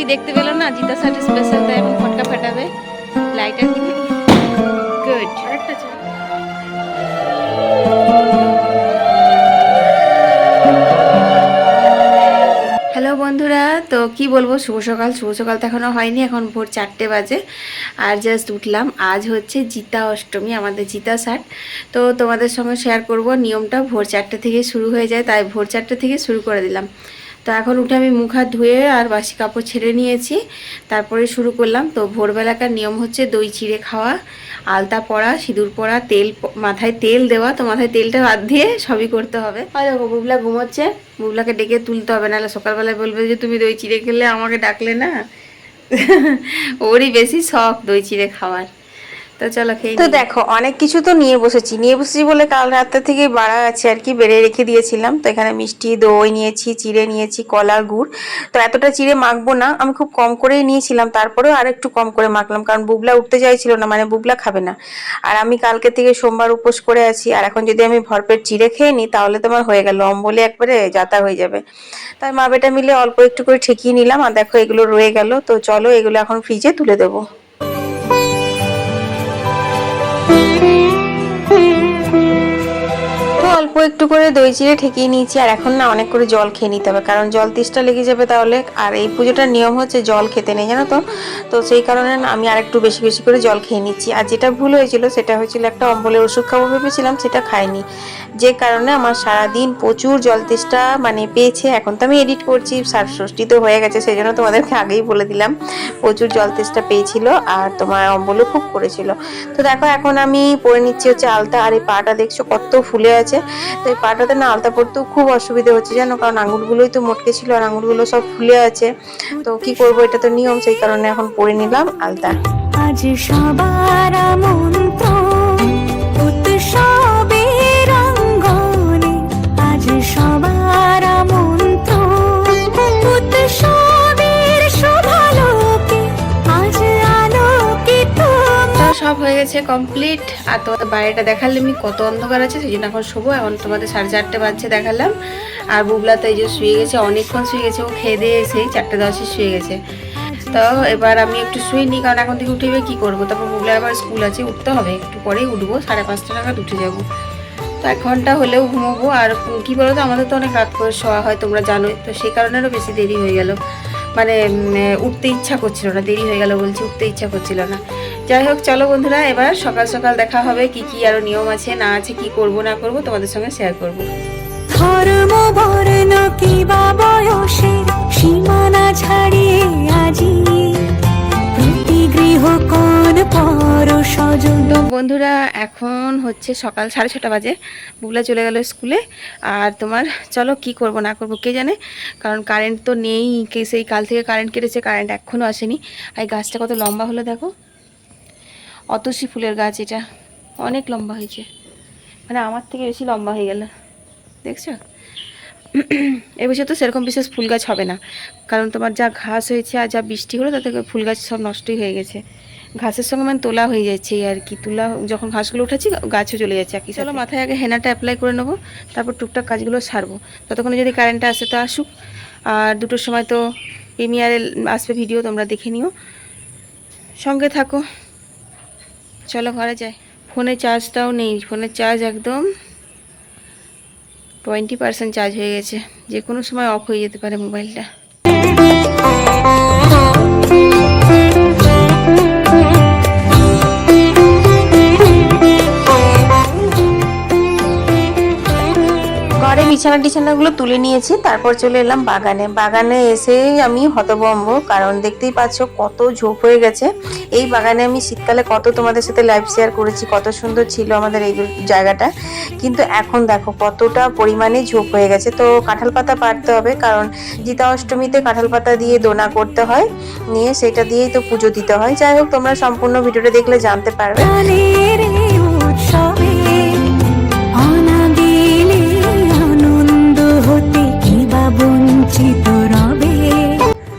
কিছুই দেখতে পেল না, জিতা সাইড স্পেশাল তাই এখন ফটকা ফাটাবে লাইটার কিনে গুড হ্যালো বন্ধুরা, তো কি বলব, শুভ সকাল। শুভ সকাল তো এখনও হয়নি, এখন ভোর চারটে বাজে। আর জাস্ট উঠলাম। আজ হচ্ছে জিতা অষ্টমী, আমাদের জিতা ষাট তো তোমাদের সঙ্গে শেয়ার করব, নিয়মটা ভোর চারটে থেকে শুরু হয়ে যায়, তাই ভোর চারটে থেকে শুরু করে দিলাম। তো এখন উঠে আমি মুখ হাত ধুয়ে আর বাসি কাপড় ছেড়ে নিয়েছি। তারপরে শুরু করলাম। তো ভোরবেলাকার নিয়ম হচ্ছে দই চিড়ে খাওয়া, আলতা পরা সিঁদুর পরা তেল মাথায় তেল দেওয়া। তো মাথায় তেলটা বাদ দিয়ে সবই করতে হবে। আর দেখো, বুবলা ঘুমোচ্ছে। বুবলাকে ডেকে তুলতে হবে, নাহলে সকালবেলায় বলবে যে, তুমি দই চিড়ে খেলে আমাকে ডাকলে না? ওরই বেশি শখ দই চিড়ে খাওয়ার। তো চলো খেয়ে তো দেখো অনেক কিছু তো নিয়ে বসেছি। নিয়ে বসেছি বলে কাল রাত্রে থেকে বাড়া আছে আর কি বেড়ে রেখে দিয়েছিলাম। তো এখানে মিষ্টি দই নিয়েছি চিড়ে নিয়েছি কলা গুড়। তো এতটা চিড়ে মাখবো না আমি খুব কম করেই নিয়েছিলাম। তারপরেও আর একটু কম করে মাখলাম কারণ বুবলা উঠতে চাইছিল না মানে বুবলা খাবে না। আর আমি কালকে থেকে সোমবার উপোস করে আছি আর এখন যদি আমি ভরপেট চিড়ে খেয়ে নিই তাহলে তোমার হয়ে গেল। অম্বলে একবারে যাতা হয়ে যাবে। তাই মা বেটা মিলে অল্প একটু করে ঠেকিয়ে নিলাম আর দেখো এগুলো রয়ে গেল। তো চলো এগুলো এখন ফ্রিজে তুলে দেবো। অল্প একটু করে দই চিড়ে ঠেকিয়ে নিয়েছি, আর এখন না অনেক করে জল খেয়ে নিতে হবে, কারণ জল তিষ্টা লেগে যাবে তাহলে। আর এই পুজোটার নিয়ম হচ্ছে জল খেতে নেই, জানো তো? তো সেই কারণে আমি আর একটু বেশি বেশি করে জল খেয়ে নিচ্ছি। আর যেটা ভুল হয়েছিল, সেটা হয়েছিল একটা অম্বলের ওষুধ খাব ভেবেছিলাম, সেটা খাইনি। যে কারণে আমার সারাদিন প্রচুর জল তেষ্টা মানে পেয়েছে। এখন তো আমি এডিট করছি ষষ্ঠী তো হয়ে গেছে সেই জন্য তোমাদেরকে আগেই বলে দিলাম, প্রচুর জল তেষ্টা পেয়েছিল আর তোমার অম্বলও খুব করেছিল। তো দেখো, এখন আমি পরে নিচ্ছি হচ্ছে আলতা, আর এই পাটা দেখছ কত ফুলে আছে। তো এই পাটাতে না আলতা পরতেও খুব অসুবিধা হচ্ছে, জানো? কারণ আঙুলগুলোই তো মটকে ছিল আর আঙুলগুলো সব ফুলে আছে। তো কি করব, এটা তো নিয়ম, সেই কারণে এখন পরে নিলাম আলতা। আজ সবার মন্ত্র সব হয়ে গেছে কমপ্লিট আর তোমাদের বাইরেটা দেখালে আমি কত অন্ধকার আছে, সেই জন্য এখন শোবো। এখন তোমাদের সাড়ে চারটে বাজছে দেখালাম। আর বুবলা তো এই যে শুয়ে গেছে, অনেকক্ষণ শুয়ে গেছে, ও খেয়ে দিয়ে এসেই চারটে দশে শুয়ে গেছে। তো এবার আমি একটু শুয়ে নিই, কারণ এখন থেকে উঠে এবার কী করব? তারপর বুবলার আবার স্কুল আছে, উঠতে হবে। একটু পরেই উঠবো, সাড়ে পাঁচটা নাগাদ উঠে যাব। তো এক ঘণ্টা হলেও ঘুমোবো। আর কী বলো তো, আমাদের তো অনেক রাত করে শোয়া হয়, তোমরা জানোই। তো সেই কারণেরও বেশি দেরি হয়ে গেল। মানে উঠতে ইচ্ছা করছিল না, দেরি হয়ে গেল বলছি, উঠতে ইচ্ছা করছিল না। যাই হোক চলো বন্ধুরা এবার সকাল সকাল দেখা হবে কি কি আরও নিয়ম আছে না আছে কি করব না করব তোমাদের সঙ্গে শেয়ার করব। ধর্ম বর্ণ কিবা বয়সের সীমানা ছাড়িয়ে আজি। প্রতি গৃহ কোন পর সজন। তো বন্ধুরা এখন হচ্ছে সকাল সাড়ে ছটা বাজে বুবলা চলে গেল স্কুলে। আর তোমার চলো কি করব না করব কে জানে? কারণ কারেন্ট তো নেই কে সেই কাল থেকে কারেন্ট কেটেছে কারেন্ট এখনও আসেনি। আর গাছটা কত লম্বা হলো দেখো। অতসী ফুলের গাছ এটা। অনেক লম্বা হয়েছে। মানে আমার থেকে বেশি লম্বা হয়ে গেল। দেখছ? এবছর তো সেরকম বিশেষ ফুল গাছ হবে না। কারণ তোমার যা ঘাস হয়েছে আর যা বৃষ্টি হলো, তাতে ফুল গাছ সব নষ্টই হয়ে গেছে। ঘাসের সঙ্গে মানে তোলা হয়ে যাচ্ছে আর কি। তোলা, যখন ঘাসগুলো উঠেছি গাছও চলে যাচ্ছে। আর কি চলো মাথায় আগে হেনাটা অ্যাপ্লাই করে নেব, তারপর টুকটাক কাজগুলো সারবো। ততক্ষণে যদি কারেন্টটা আসে তো আসুক। আর দুটোর সময় তো প্রিমিয়ারে আসবে ভিডিও তোমরা দেখে নিও। সঙ্গে থাকো। চলো ঘরে যাই। ফোনে চার্জটাও নেই ফোনের চার্জ একদম টোয়েন্টি পার্সেন্ট চার্জ হয়ে গেছে। যে কোনো সময় অফ হয়ে যেতে পারে মোবাইলটা বিছানা টিছানাগুলো তুলে নিয়েছি, তারপর চলে এলাম বাগানে। বাগানে এসেই আমি হতভম্ব, কারণ দেখতেই পাচ্ছ কত ঝোপ হয়ে গেছে। এই বাগানে আমি শীতকালে কত তোমাদের সাথে লাইভ শেয়ার করেছি, কত সুন্দর ছিল আমাদের এই জায়গাটা। কিন্তু এখন দেখো কতটা পরিমাণে ঝোপ হয়ে গেছে। তো কাঁঠাল পাতা পাড়তে হবে, কারণ জিতা অষ্টমীতে কাঁঠাল পাতা দিয়ে দোনা করতে হয়, নিয়ে সেটা দিয়েই তো পুজো দিতে হয়। যাই হোক, তোমরা সম্পূর্ণ ভিডিওটা দেখলে জানতে পারবে।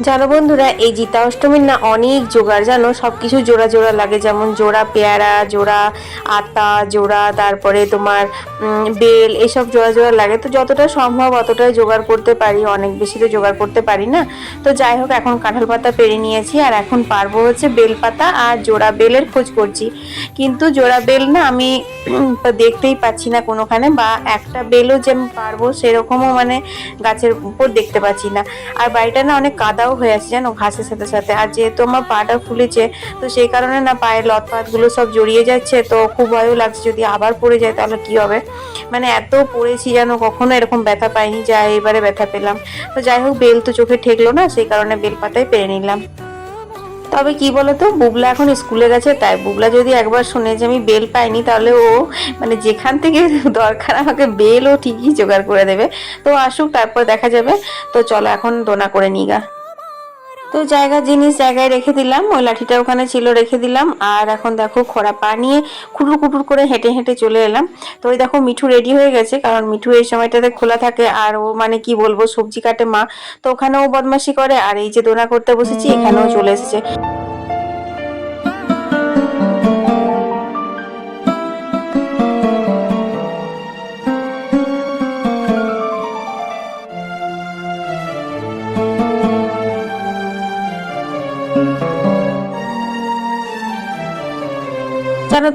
জানো বন্ধুরা, এই জিতা অষ্টমীর না অনেক জোগাড়, জানো? সব কিছু জোড়া জোড়া লাগে, যেমন জোড়া পেয়ারা, জোড়া আতা, জোড়া, তারপরে তোমার বেল, এসব জোড়া জোড়া লাগে। তো যতটা সম্ভব অতটাই জোগাড় করতে পারি, অনেক বেশি তো জোগাড় করতে পারি না। তো যাই হোক, এখন কাঁঠাল পাতা পেরে নিয়েছি, আর এখন পারব হচ্ছে বেল পাতা আর জোড়া বেলের খোঁজ করছি। কিন্তু জোড়া বেল না আমি দেখতেই পাচ্ছি না কোনোখানে, বা একটা বেলও যে আমি পারব সেরকমও মানে গাছের উপর দেখতে পাচ্ছি না। আর বাড়িটা না অনেক কাদাও হয়ে আছে জানো, ঘাসের সাথে সাথে। আর যেহেতু আমার পাটা ফুলেছে, তো সেই কারণে না পায়ের লত পাতগুলো সব জড়িয়ে যাচ্ছে, তো খুব ভয়ও লাগছে। যদি আবার পড়ে যায়, তাহলে কি হবে? মানে এত পড়েছি যেন কখনো এরকম ব্যথা পাইনি, যা এবারে ব্যথা পেলাম। তো যাই হোক, বেল তো চোখে ঠেকলো না, সেই কারণে বেল পাতায় পেরে নিলাম। তবে কি বলতো, বুবলা এখন স্কুলে গেছে, তাই বুবলা যদি একবার শুনে যে আমি বেল পাইনি, তাহলে ও মানে যেখান থেকে দরকার আমাকে বেল ও ঠিকই জোগাড় করে দেবে। তো আসুক, তারপর দেখা যাবে। তো চলো এখন দোনা করে নিগা তো জায়গা, জিনিস জায়গায় রেখে দিলাম। ওই লাঠিটা ওখানে ছিল, রেখে দিলাম। আর এখন দেখো খোড়া পা নিয়ে কুটুর কুটুর করে হেঁটে হেঁটে চলে এলাম। তো ওই দেখো মিঠু রেডি হয়ে গেছে, কারণ মিঠু এই সময়টাতে খোলা থাকে। আর ও মানে কি বলব, সবজি কাটে মা। তো ওখানেও বদমাশি করে। আর এই যে দোনা করতে বসেছি, এখানেও চলে এসেছে।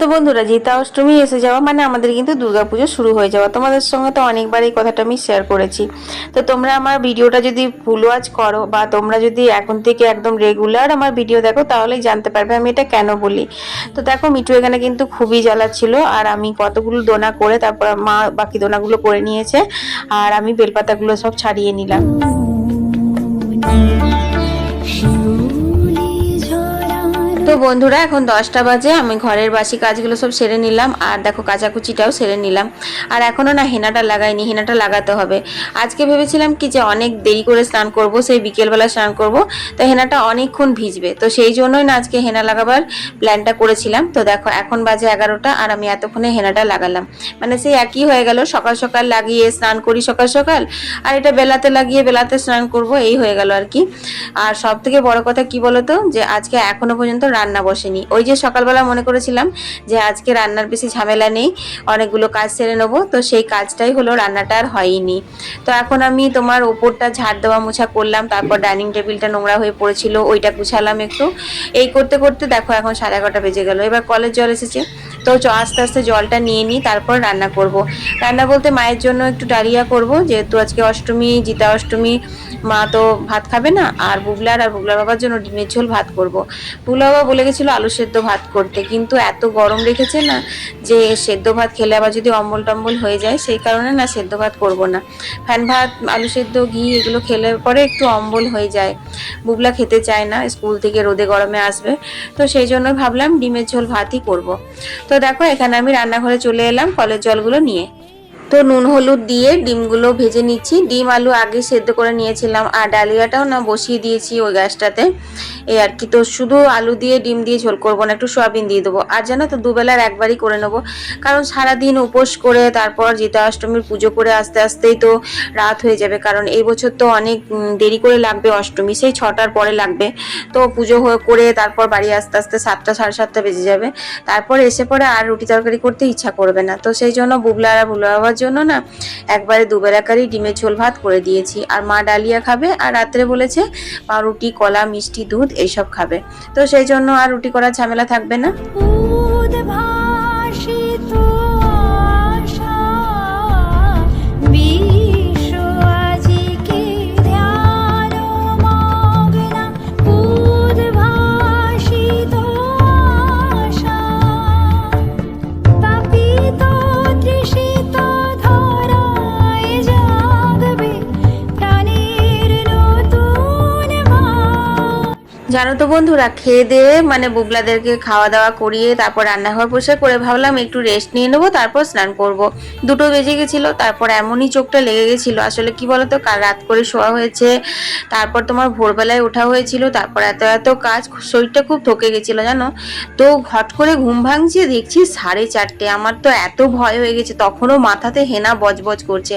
তো বন্ধুরা জিতা অষ্টমী এসে যাওয়া মানে আমাদের কিন্তু দুর্গাপুজো শুরু হয়ে যাওয়া। তোমাদের সঙ্গে তো অনেকবার এই কথাটা আমি শেয়ার করেছি। তো তোমরা আমার ভিডিওটা যদি ফুল ওয়াচ করো, বা তোমরা যদি এখন থেকে একদম রেগুলার আমার ভিডিও দেখো, তাহলেই জানতে পারবে আমি এটা কেন বলি। তো দেখো, মিঠু এখানে কিন্তু খুবই জ্বালা ছিল, আর আমি কতগুলো দোনা করে তারপর মা বাকি দোনাগুলো করে নিয়েছে, আর আমি বেলপাতাগুলো সব ছাড়িয়ে নিলাম। তো বন্ধুরা, এখন দশটা বাজে, আমি ঘরের বাসি কাজগুলো সব সেরে নিলাম, আর দেখো কাচাকুচিটাও সেরে নিলাম। আর এখনও না হেনাটা লাগাইনি, হেনাটা লাগাতে হবে। আজকে ভেবেছিলাম কি যে অনেক দেরি করে স্নান করব, সেই বিকেলবেলা স্নান করব, তো হেনাটা অনেকক্ষণ ভিজবে। তো সেই জন্যই না আজকে হেনা লাগাবার প্ল্যানটা করেছিলাম। তো দেখো, এখন বাজে এগারোটা, আর আমি এতক্ষণে হেনাটা লাগালাম। মানে সেই একই হয়ে গেল, সকাল সকাল লাগিয়ে স্নান করি সকাল সকাল, আর এটা বেলাতে লাগিয়ে বেলাতে স্নান করব, এই হয়ে গেল আর কি। আর সব থেকে বড় কথা কি বলতো, যে আজকে এখনও পর্যন্ত রান্না বসেনি। ওই যে সকালবেলা মনে করেছিলাম যে আজকে রান্নার বেশি ঝামেলা নেই, অনেকগুলো কাজ সেরে নেব, তো সেই কাজটাই হলো রান্নাটা আর হয়নি। তো এখন আমি তোমার ওপরটা ঝাড় দেওয়া মোছা করলাম, তারপর ডাইনিং টেবিলটা নোংরা হয়ে পড়েছিল, ওইটা গুছালাম একটু। এই করতে করতে দেখো এখন সাড়ে এগারোটা বেজে গেল, এবার কলের জল এসেছে। তো আস্তে আস্তে জলটা নিয়ে নিই, তারপর রান্না করব। রান্না বলতে মায়ের জন্য একটু ডালিয়া করব, যেহেতু আজকে অষ্টমী, জিতা অষ্টমী মা তো ভাত খাবে না, আর বুবলার আর বুবলার বাবার জন্য ডিমের ঝোল ভাত করব। বুবলা বাবা বলে গেছিল আলু সেদ্ধ ভাত করতে, কিন্তু এত গরম রেখেছে না যে সেদ্ধ ভাত খেলে আবার যদি অম্বল টম্বল হয়ে যায়, সেই কারণে না সেদ্ধ ভাত করব না। ফ্যান ভাত, আলু সেদ্ধ, ঘি এগুলো খেলে পরে একটু অম্বল হয়ে যায়। বুবলা খেতে চায় না, স্কুল থেকে রোদে গরমে আসবে, তো সেই জন্য ভাবলাম ডিমের ঝোল ভাতই করব। তো দেখো এখানে আমি রান্নাঘরে চলে এলাম, কলের জলগুলো নিয়ে। তো নুন, হলুদ দিয়ে ডিমগুলো ভেজে নিচ্ছি। ডিম, আলু আগে সেদ্ধ করে নিয়েছিলাম, আর ডালিয়াটাও না বসিয়ে দিয়েছি ওই গ্যাসটাতে এই আর কি, তো শুধু আলু দিয়ে ডিম দিয়ে ঝোল করব না, একটু সয়াবিন দিয়ে দেবো। আর জানো তো, দুবেলার একবারই করে নেব। কারণ সারাদিন উপোস করে, তারপর অষ্টমীর পুজো করে আস্তে আস্তেই তো রাত হয়ে যাবে। কারণ এই বছর তো অনেক দেরি করে লাগবে অষ্টমী, সেই ছটার পরে লাগবে। তো পুজো করে তারপর বাড়ি আস্তে আস্তে সাতটা, সাড়ে সাতটা বেজে যাবে। তারপর এসে পরে আর রুটি তরকারি করতে ইচ্ছা করবে না। তো সেই জন্য বুবলা আর বুবলা জন্য না, একবারে দুবেলাকারই ডিমের ঝোল ভাত করে দিয়েছি। আর মা ডালিয়া খাবে, আর রাত্রে বলেছে পাউরুটি কলা, মিষ্টি, দুধ, এইসব খাবে। তো সেই জন্য আর রুটি করার ঝামেলা থাকবে না। জানো তো বন্ধুরা, খেয়ে দিয়ে মানে বুবলাদেরকে খাওয়া দাওয়া করিয়ে তারপর রান্নাঘর পরিষ্কার করে ভাবলাম একটু রেস্ট নিয়ে নেব, তারপর স্নান করব। দুটো বেজে গেছিল, তারপর এমনই চোখটা লেগে গেছিল। আসলে কি বলতো, কাল রাত করে শোয়া হয়েছে, তারপর তোমার ভোরবেলায় ওঠা হয়েছিল, তারপর এত এত কাজ, শরীরটা খুব থকে গেছিল জানো? তো ঘট করে ঘুম ভাঙছে, দেখছি সাড়ে চারটে, আমার তো এত ভয় হয়ে গেছে, তখনও মাথাতে হেনা বজবজ করছে।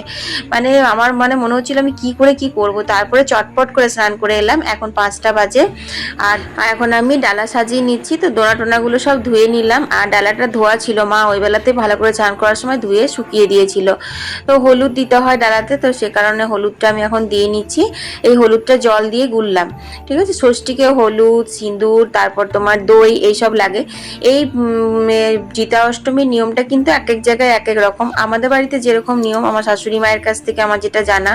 মানে আমার মানে মনে হচ্ছিল আমি কি করে কি করব, তারপরে চটপট করে স্নান করে এলাম, এখন পাঁচটা বাজে। আর এখন আমি ডালা সাজিয়ে নিচ্ছি, তো দোনা টোনাগুলো সব ধুয়ে নিলাম। আর ডালাটা ধোয়া ছিল মা, ওই বেলাতে ভালো করে চান করার সময় ধুয়ে শুকিয়ে দিয়েছিল। তো হলুদ দিতে হয় ডালাতে, তো সে কারণে হলুদটা আমি এখন দিয়ে নিচ্ছি। এই হলুদটা জল দিয়ে গুললাম, ঠিক আছে? ষষ্ঠীকে হলুদ, সিঁদুর, তারপর তোমার দই, এইসব লাগে। এই জিতা অষ্টমীর নিয়মটা কিন্তু এক এক জায়গায় এক এক রকম। আমাদের বাড়িতে যেরকম নিয়ম, আমার শাশুড়ি মায়ের কাছ থেকে আমার যেটা জানা,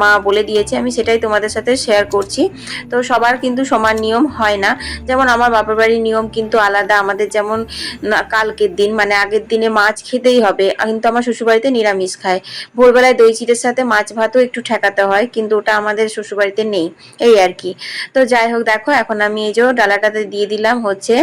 মা বলে দিয়েছে, আমি সেটাই তোমাদের সাথে শেয়ার করছি। তো সবার কিন্তু সমান নিয়ম হয় না। যেমন আমার বাপের বাড়ির নিয়ম কিন্তু আলাদা। আমাদের যেমন কালকের দিন মানে আগের দিনে মাছ খেতেই হবে। কিন্তু আমার শ্বশুরবাড়িতে নিরামিষ খায়। ভোরবেলায় দই চিটের সাথে মাছ ভাতও একটু ঠেকাতে হয়, কিন্তু ওটা আমাদের শ্বশুরবাড়িতে নেই। এই আর কি। তো যাই হোক, দেখো, এখন আমি এই যে ডালাটাতে দিয়ে দিলাম হচ্ছে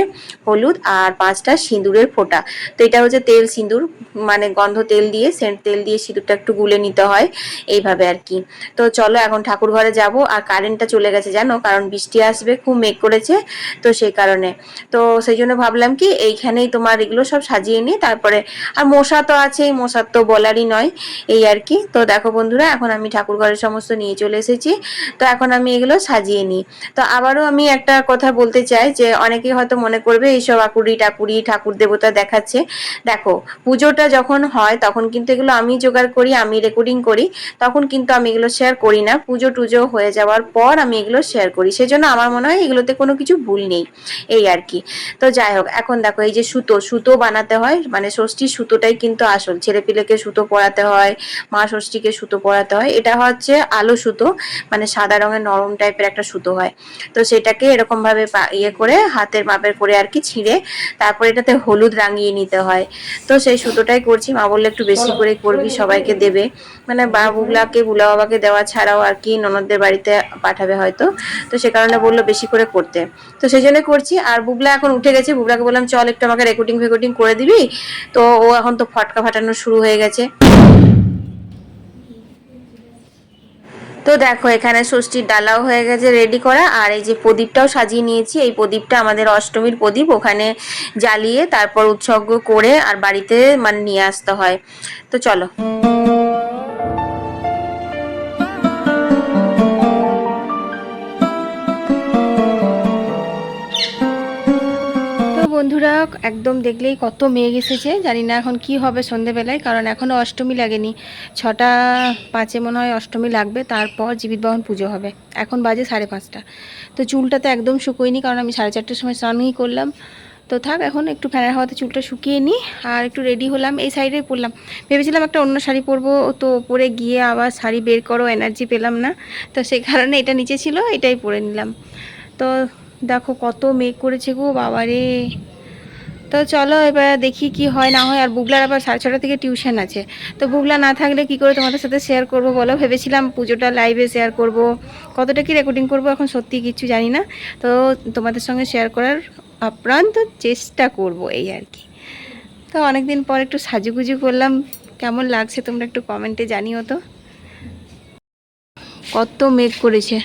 হলুদ আর পাঁচটা সিঁদুরের ফোঁটা। তো এটা হচ্ছে তেল সিঁদুর মানে গন্ধ তেল দিয়ে, সেন্ট তেল দিয়ে সিঁদুরটা একটু গুলে নিতে হয়, এইভাবে আর কি। তো চলো, এখন ঠাকুর ঘরে যাব। আর কারেন্টটা চলে গেছে, জানো? কারণ বৃষ্টি আসবে, খুব মেঘ করেছে, তো সেই কারণে। তো সেই জন্য ভাবলাম কি, এইখানেই তোমার এগুলো সব সাজিয়ে নিই, তারপরে আর মশা তো আছেই মশার তো বলারই নয়, এই আর কি। তো দেখো বন্ধুরা, এখন আমি ঠাকুর ঘরের সমস্ত নিয়ে চলে এসেছি, তো এখন আমি এগুলো সাজিয়ে নিই। তো আবারও আমি একটা কথা বলতে চাই, যে অনেকে হয়তো মনে করবে, এইসব আকুড়ি টাকুরি ঠাকুর দেবতা দেখাচ্ছে। দেখো, পুজোটা যখন হয়, তখন কিন্তু এগুলো আমি জোগাড় করি, আমি রেকর্ডিং করি, তখন কিন্তু আমি এগুলো শেয়ার করি না। পুজো টুজো হয়ে যাওয়ার পর আমি এগুলো শেয়ার করি। সেজন্য আমার মনে হয় এগুলোতে কোনো কিছু ভুল নেই, এই আর কি। তো যাই হোক, এখন দেখো এই যে সুতো সুতো বানাতে হয় মানে ষষ্ঠীর সুতোটাই কিন্তু আসল। ছেলে পিলেকে সুতো পরাতে হয়, মা ষষ্ঠীকে সুতো পরাতে হয়। এটা হচ্ছে আলো সুতো মানে সাদা রঙের নরম টাইপের একটা সুতো হয়। তো সেটাকে এরকম ভাবে পা- ইয়ে করে, হাতের মাপের করে আর কি ছিঁড়ে, তারপর এটাতে হলুদ রাঙিয়ে নিতে হয়। তো সেই সুতোটাই করছি। মা বললে, একটু বেশি করে করবি, সবাইকে দেবে। মানে বা বুগলাকে বুলা বাবাকে দেওয়া ছাড়াও আর কি ননদদের বাড়িতে পাঠাবে হয়তো। তো সে কারণে বলল, বেশি করে করতে। তো সেই জন্য করছি। আর বুগলা এখন উঠে গেছে। বুগলাকে বললাম, চল একটু আমাকে রেকর্ডিং ফেকর্ডিং করে দিবি? তো ও এখন তো ফটকা ফাটানো শুরু হয়ে গেছে। তো দেখো, এখানে ষষ্ঠীর ডালাও হয়ে গেছে রেডি করা। আর এই যে প্রদীপটাও সাজিয়ে নিয়েছি। এই প্রদীপটা আমাদের অষ্টমীর প্রদীপ। ওখানে জ্বালিয়ে তারপর উৎসর্গ করে আর বাড়িতে মানে নিয়ে আসতে হয়। তো চলো। বন্ধুরা, একদম দেখলেই কত মেঘ এসেছে। জানি না এখন কি হবে সন্ধেবেলায়, কারণ এখনও অষ্টমী লাগেনি। ছটা পাঁচে মনে হয় অষ্টমী লাগবে, তারপর জীবিত বহন পুজো হবে। এখন বাজে সাড়ে পাঁচটা। তো চুলটা তো একদম শুকোয়নি, কারণ আমি সাড়ে চারটের সময় স্নানই করলাম। তো থাক, এখন একটু ফ্যানের হাওয়াতে চুলটা শুকিয়ে নিই, আর একটু রেডি হলাম। এই সাইডে পরলাম ভেবেছিলাম একটা অন্য শাড়ি পরবো, তো পরে গিয়ে আবার শাড়ি বের করো এনার্জি পেলাম না। তো সেই কারণে এটা নিচে ছিল, এটাই পরে নিলাম। তো দেখো কত মেঘ করেছে গো, বাবারে! তো চলো এবার দেখি কি হয়, না হয়। আর বুগলার আবার সাড়ে ছটা থেকে টিউশন আছে। তো বুগলা না থাকলে কি করে তোমাদের সাথে শেয়ার করব বলো? ভেবেছিলাম পুজোটা লাইভে শেয়ার করব। কতটা কি রেকর্ডিং করব এখন সত্যি কিছু জানি না। তো তোমাদের সঙ্গে শেয়ার করার আপ্রান্ত চেষ্টা করব এই আর কি। তো অনেকদিন পর একটু সাজুগুজু করলাম। কেমন লাগছে তোমরা একটু কমেন্টে জানিও তো। কত মেঘ করেছে।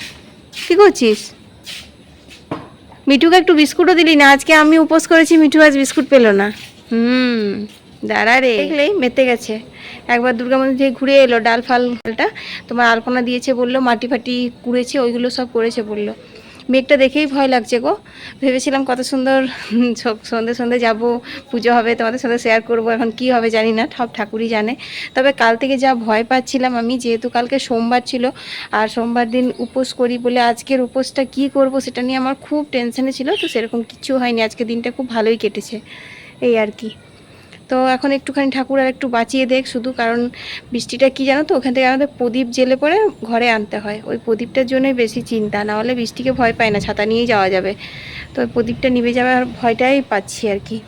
কি করছিস? মিঠুকে একটু বিস্কুটও দিলি না আজকে আমি উপোস করেছি মিঠু আজ বিস্কুট পেল না। হুম দাঁড়া রে। দেখলেই মেতে গেছে। একবার দুর্গা মন্দির থেকে ঘুরে এলো ডাল ফালটা তোমার আলপনা দিয়েছে বলল মাটি ফাটি কুড়েছে ওইগুলো সব করেছে বলল। মেঘটা দেখেই ভয় লাগছে গো। ভেবেছিলাম কত সুন্দর সন্ধে সন্ধে যাব, পুজো হবে, তোমাদের সাথে শেয়ার করব, এখন কি হবে জানি না, সব ঠাকুরই জানে। তবে কাল থেকে যা ভয় পাচ্ছিলাম আমি, যেহেতু কালকে সোমবার ছিল, আর সোমবার দিন উপোস করি বলে আজকের উপোসটা কি করব সেটা নিয়ে আমার খুব টেনশনে ছিল, তো সেরকম কিছু হয়নি আজকে দিনটা খুব ভালোই কেটেছে। এই আর কি। তো এখন একটুখানি ঠাকুর আর একটু বাঁচিয়ে দেখ শুধু, কারণ বৃষ্টিটা কি জানো তো? ওখান থেকে আমাদের প্রদীপ জেলে পরে ঘরে আনতে হয়। ওই প্রদীপটার জন্যই বেশি চিন্তা, না হলে বৃষ্টিকে ভয় পায় না, ছাতা নিয়েই যাওয়া যাবে। তো ওই প্রদীপটা নিভে যাওয়ার ভয়টাই পাচ্ছি আর কি।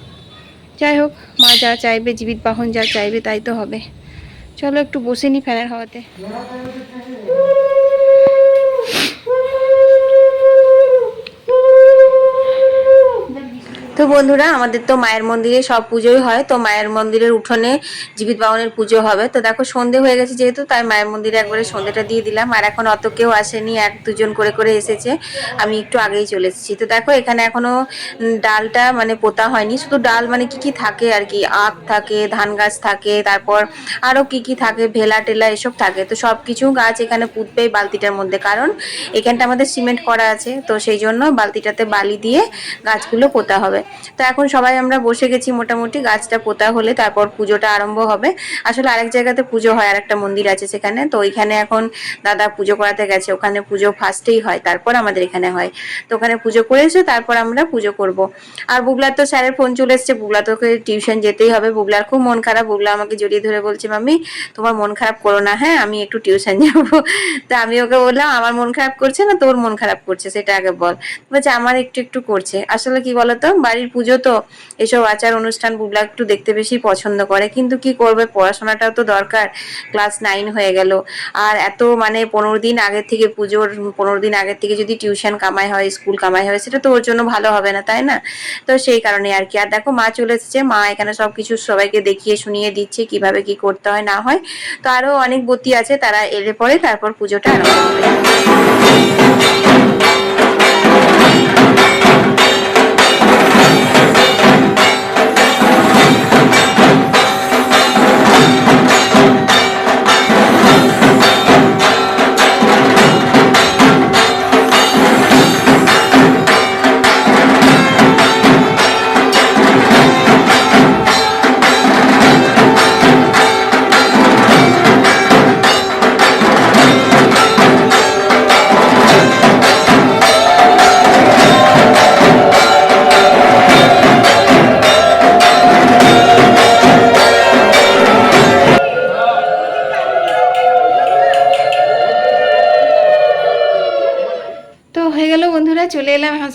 যাই হোক, মা যা চাইবে, জীবিত বাহন যা চাইবে, তাই তো হবে। চলো একটু বসে নি ফ্যানের হাওয়াতে। তো বন্ধুরা, আমাদের তো মায়ের মন্দিরে সব পুজোই হয়। তো মায়ের মন্দিরের উঠোনে জীবিত বাবনের পুজো হবে। তো দেখো, সন্ধে হয়ে গেছে যেহেতু, তাই মায়ের মন্দিরে একবারে সন্ধেটা দিয়ে দিলাম। আর এখন অত কেউ আসেনি, এক দুজন করে করে এসেছে। আমি একটু আগেই চলে এসেছি। তো দেখো, এখানে এখনও ডালটা মানে পোতা হয়নি। শুধু ডাল মানে কি কি থাকে আর কি? আখ থাকে, ধান গাছ থাকে, তারপর আরও কি কি থাকে, ভেলা টেলা এসব থাকে। তো সব কিছু গাছ এখানে পুঁতবে বালতিটার মধ্যে। কারণ এখানটা আমাদের সিমেন্ট করা আছে। তো সেই জন্য বালতিটাতে বালি দিয়ে গাছগুলো পোতা হবে। তো এখন সবাই আমরা বসে গেছি মোটামুটি, গাছটা পোতা হলে তারপর পুজোটা আরম্ভ হবে। আসলে আরেক জায়গাতে পুজো হয় আর একটা মন্দির আছে সেখানে। তো ওইখানে এখন দাদা পুজো করাতে গেছে, ওখানে পুজো ফার্স্টেই হয়, তারপর আমাদের এখানে হয়। তো ওখানে পুজো করে এসে তারপর আমরা পুজো করব। আর বুগলার তো স্যারের ফোন চলে এসছে বুগলা তোকে টিউশন যেতেই হবে। বুগলার খুব মন খারাপ বুগলা আমাকে জড়িয়ে ধরে বলছে, মাম্মি, তোমার মন খারাপ করো না হ্যাঁ আমি একটু টিউশন যাব। তা আমি ওকে বললাম, আমার মন খারাপ করছে না, তোর মন খারাপ করছে, সেটা আগে বল। বলছে, আমার একটু একটু করছে। আসলে কি বলতো বাড়ির পুজো তো এসব আচার অনুষ্ঠান বুবলা একটু দেখতে বেশি পছন্দ করে, কিন্তু কি করবে? পড়াশোনাটাও তো দরকার। ক্লাস নাইন হয়ে গেল। আর এত মানে পনেরো দিন আগের থেকে পুজোর, পনেরো দিন আগের থেকে যদি টিউশন কামাই হয়, স্কুল কামাই হয়, সেটা তো ওর জন্য ভালো হবে না, তাই না? তো সেই কারণে আর কি। আর দেখো, মা চলে এসেছে। মা এখানে সবকিছু সবাইকে দেখিয়ে শুনিয়ে দিচ্ছে কীভাবে কি করতে হয়, না হয়। তো আরও অনেক বতী আছে, তারা এলে পরে তারপর পুজোটা আরম্ভ হবে।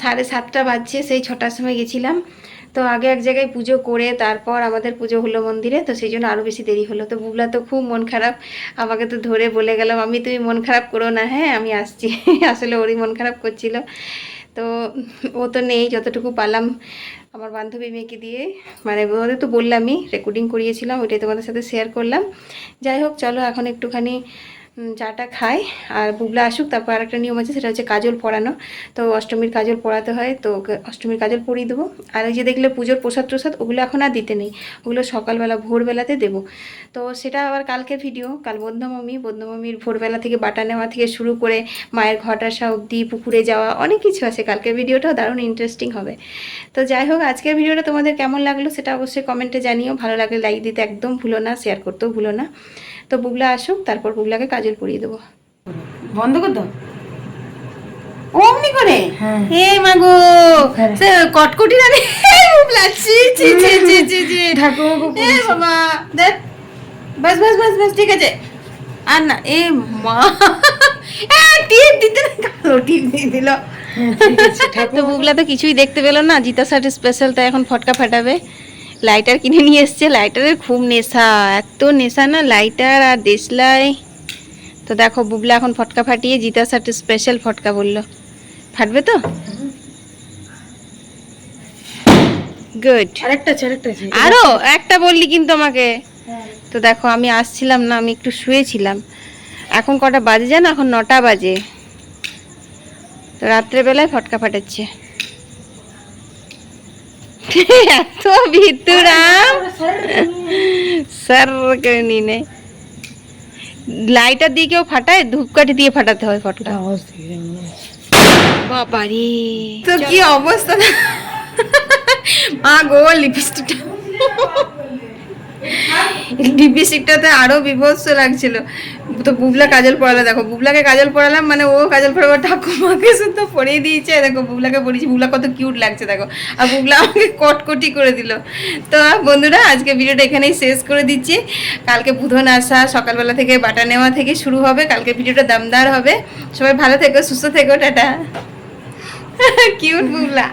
সাড়ে সাতটা বাজছে, সেই ছটার সময় গেছিলাম। তো আগে এক জায়গায় পুজো করে তারপর আমাদের পুজো হলো মন্দিরে, তো সেই জন্য আরও বেশি দেরি হলো। তো বুবলা তো খুব মন খারাপ, আমাকে তো ধরে বলে গেলাম আমি তুমি মন খারাপ করো না হ্যাঁ আমি আসছি। আসলে ওরই মন খারাপ করছিল। তো ও তো নেই, যতটুকু পালাম আমার বান্ধবী মেয়েকে দিয়ে। মানে ওদের তো বললামই রেকর্ডিং করিয়েছিলাম, ওইটাই তোমাদের সাথে শেয়ার করলাম। যাই হোক, চলো এখন একটুখানি চাটা খাই, আর বুবলা আসুক, তারপর আরেকটা নিয়ম আছে, সেটা হচ্ছে কাজল পরানো তো অষ্টমীর কাজল পরাতে হয়, তো অষ্টমীর কাজল পরিয়ে দেবো। আর ওই যে দেখলে পুজোর প্রসাদ প্রসাদ ওগুলো এখন আর দিতে নেই। ওগুলো সকালবেলা, ভোরবেলাতে দেবো। তো সেটা আবার কালকের ভিডিও কাল বন্ধমমি বন্ধমমির ভোরবেলা থেকে বাটা নেওয়া থেকে শুরু করে মায়ের ঘট আসা অবধি, পুকুরে যাওয়া, অনেক কিছু আছে। কালকের ভিডিওটাও দারুণ ইন্টারেস্টিং হবে। তো যাই হোক, আজকের ভিডিওটা তোমাদের কেমন লাগল, সেটা অবশ্যই কমেন্টে জানিও। ভালো লাগলে লাইক দিতে একদম ভুলো না শেয়ার করতেও ভুলো না। তো বুবলা আসুক, তারপর বুবলাকে কাজল পরিয়ে দেবো। বন্ধ কর দাও অমনি করে? হ্যাঁ। হে মাগো সে কটকটি রানে। বাবা দেখ বাস বাস বাস বাস ঠিক আছে। আর না এ মা টিপ দিতে না কালো টিপ দিয়ে দিল। তো বুবলা তো কিছুই দেখতে পেল না জিতা সার্ট স্পেশাল তাই এখন ফটকা ফাটাবে। লাইটার কিনে নিয়ে এসছে লাইটারের খুব নেশা এত নেশা না লাইটার আর দেশলাই। তো দেখো বুবলা এখন ফটকা ফাটিয়ে জিতা সার্ট স্পেশাল ফটকা বলল। ফাটবে তো? গুড আরও? একটা বললি কিন্তু আমাকে। তো দেখো আমি আসছিলাম না আমি একটু শুয়েছিলাম। এখন কটা বাজে জানো? এখন নটা বাজে। তো রাত্রেবেলায় ফটকা ফাটাচ্ছে। এত ভিতরাম। স্যার করে নেয় লাইটার দিয়ে কেউ ফাটায় ধূপকাঠি দিয়ে ফাটাতে হয় ফটোটা। বাবারি। তো কি অবস্থা? মা গো লিপস্টিকটা লিপস্টিকটাতে আরও বিভৎস লাগছিল। তো বুবলা কাজল পড়ালো, দেখো, বুবলাকে কাজল পড়ালাম মানে ও কাজল পড়াবো ঠাকুমাকে শুধু পরিয়ে দিয়েছে, দেখো, বুবলাকে পড়িয়েছি, বুবলা কত কিউট লাগছে, দেখো, আর বুবলা আমাকে কটকটি করে দিল। তো বন্ধুরা, আজকে ভিডিওটা এখানেই শেষ করে দিচ্ছি। কালকে বুধন আসা, সকালবেলা থেকে বাটা নেওয়া থেকে শুরু হবে, কালকে ভিডিওটা দামদার হবে। সবাই ভালো থেকো, সুস্থ থেকো, টাটা। কিউট বুবলা।